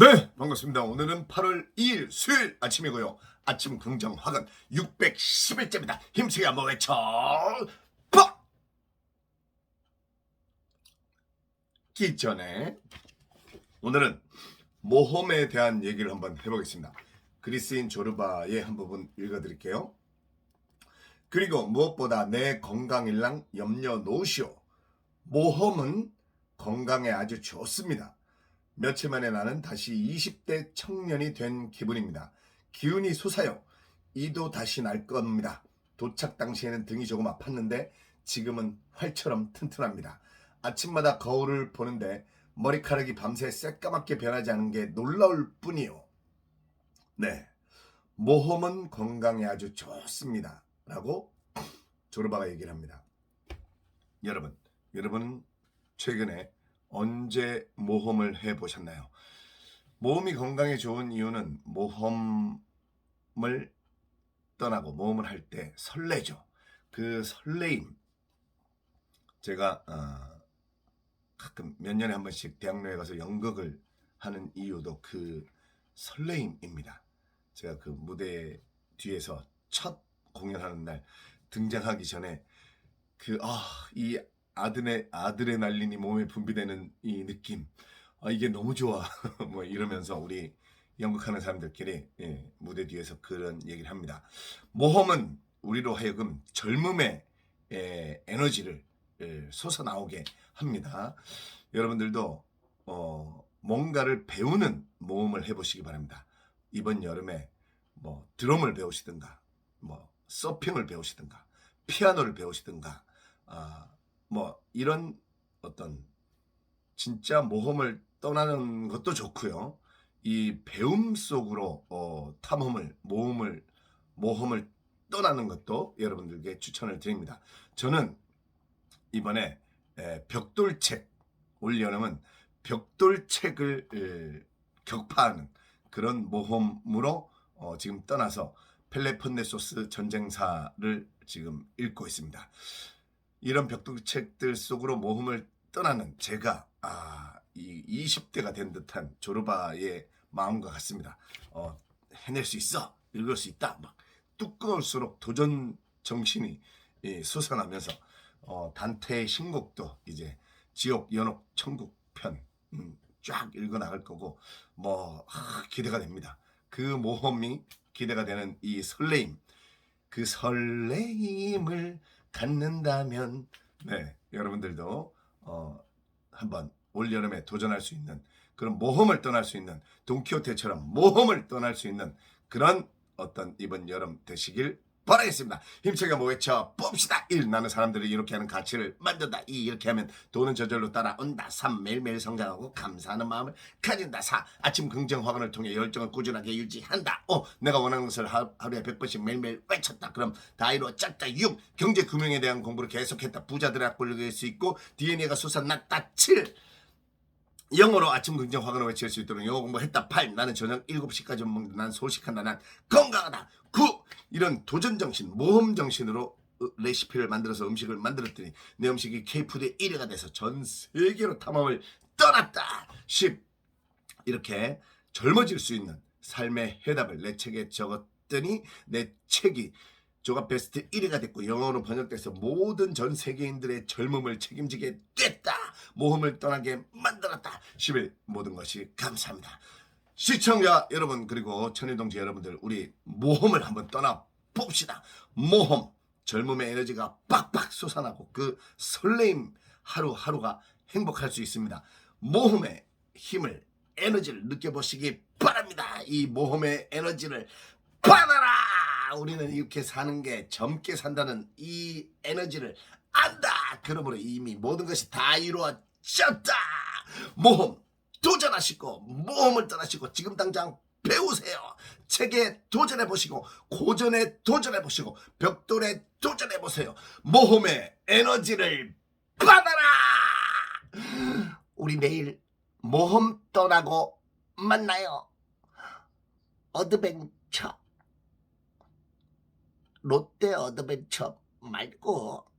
네, 반갑습니다. 오늘은 8월 2일 수요일 아침이고요. 아침 긍정 화근 611제입니다. 힘차게 한번 외쳐. 퍽! 기 전에 오늘은 모험에 대한 얘기를 한번 해보겠습니다. 그리스인 조르바의 한 부분 읽어드릴게요. 그리고 무엇보다 내 건강일랑 염려 놓으시오. 모험은 건강에 아주 좋습니다. 며칠 만에 나는 다시 20대 청년이 된 기분입니다. 기운이 솟아요. 이도 다시 날 겁니다. 도착 당시에는 등이 조금 아팠는데 지금은 활처럼 튼튼합니다. 아침마다 거울을 보는데 머리카락이 밤새 새까맣게 변하지 않은 게 놀라울 뿐이요. 네. 모험은 건강에 아주 좋습니다. 라고 조르바가 얘기를 합니다. 여러분, 여러분 최근에 언제 모험을 해 보셨나요? 모험이 건강에 좋은 이유는 모험을 떠나고 모험을 할 때 설레죠. 그 설레임. 제가 어, 가끔 몇 년에 한 번씩 대학로에 가서 연극을 하는 이유도 그 설레임입니다. 제가 그 무대 뒤에서 첫 공연하는 날 등장하기 전에 그 아 이 아드레 아드레날린이 몸에 분비되는 이 느낌 아 이게 너무 좋아 뭐 이러면서 우리 연극하는 사람들끼리 예, 무대 뒤에서 그런 얘기를 합니다. 모험은 우리로 하여금 젊음의 예, 에너지를 예, 솟아나오게 합니다. 여러분들도 어, 뭔가를 배우는 모험을 해보시기 바랍니다. 이번 여름에 뭐 드럼을 배우시든가 뭐 서핑을 배우시든가 피아노를 배우시든가 아, 뭐 이런 어떤 진짜 모험을 떠나는 것도 좋고요. 이 배움 속으로 어, 탐험을 모험을 모험을 떠나는 것도 여러분들께 추천을 드립니다. 저는 이번에 에, 벽돌책 올 여름은 벽돌책을 에, 격파하는 그런 모험으로 어, 지금 떠나서 펠레폰네소스 전쟁사를 지금 읽고 있습니다. 이런 벽돌책들 속으로 모험을 떠나는 제가 아, 이 20대가 된 듯한 조르바의 마음과 같습니다. 어, 해낼 수 있어, 읽을 수 있다. 막 두꺼울수록 도전 정신이 예, 솟아나면서 어, 단테의 신곡도 이제 지옥, 연옥, 천국 편 음, 쫙 읽어 나갈 거고 뭐 아, 기대가 됩니다. 그 모험이 기대가 되는 이 설레임, 그 설레임을 갖는다면 네 여러분들도 어, 한번 올 여름에 도전할 수 있는 그런 모험을 떠날 수 있는 돈키호테처럼 모험을 떠날 수 있는 그런 어떤 이번 여름 되시길 바라겠습니다. 힘차게 모여쳐 봅시다. 1. 나는 사람들이 이렇게 하는 가치를 만든다. 2. 이렇게 하면 돈은 저절로 따라온다. 3. 매일매일 성장하고 감사하는 마음을 가진다. 4. 아침 긍정 화관을 통해 열정을 꾸준하게 유지한다. 5. 내가 원하는 것을 하, 하루에 100번씩 매일매일 외쳤다. 그럼 다 이루어 짰다. 6. 경제 금융에 대한 공부를 계속했다. 부자들의 악보를 이길 수 있고 DNA가 솟아났다. 7. 영어로 아침 긍정 화근을 외칠 수 있도록 영어 공부했다. 8. 나는 저녁 7시까지 먹는다. 난 소식한다. 난 건강하다. 9. 이런 도전 정신, 모험 정신으로 어, 레시피를 만들어서 음식을 만들었더니 내 음식이 K푸드 1위가 돼서 전 세계로 탐험을 떠났다. 10. 이렇게 젊어질 수 있는 삶의 해답을 내 책에 적었더니 내 책이 조갑 베스트 1위가 됐고 영어로 번역돼서 모든 전 세계인들의 젊음을 책임지게 됐다. 모험을 떠나게 만들었다. 10일 모든 것이 감사합니다. 시청자 여러분 그리고 천일동지 여러분들 우리 모험을 한번 떠나 봅시다. 모험 젊음의 에너지가 빡빡 솟아나고 그 설레임 하루하루가 행복할 수 있습니다. 모험의 힘을 에너지를 느껴보시기 바랍니다. 이 모험의 에너지를 받아라. 우리는 이렇게 사는 게 젊게 산다는 이 에너지를 안다. 그러므로 이미 모든 것이 다 이루어졌다. 모험 도전하시고 모험을 떠나시고 지금 당장 배우세요. 책에 도전해 보시고 고전에 도전해 보시고 벽돌에 도전해 보세요. 모험의 에너지를 받아라. 우리 내일 모험 떠나고 만나요. 어드벤처. 롯데 어드벤처 말고.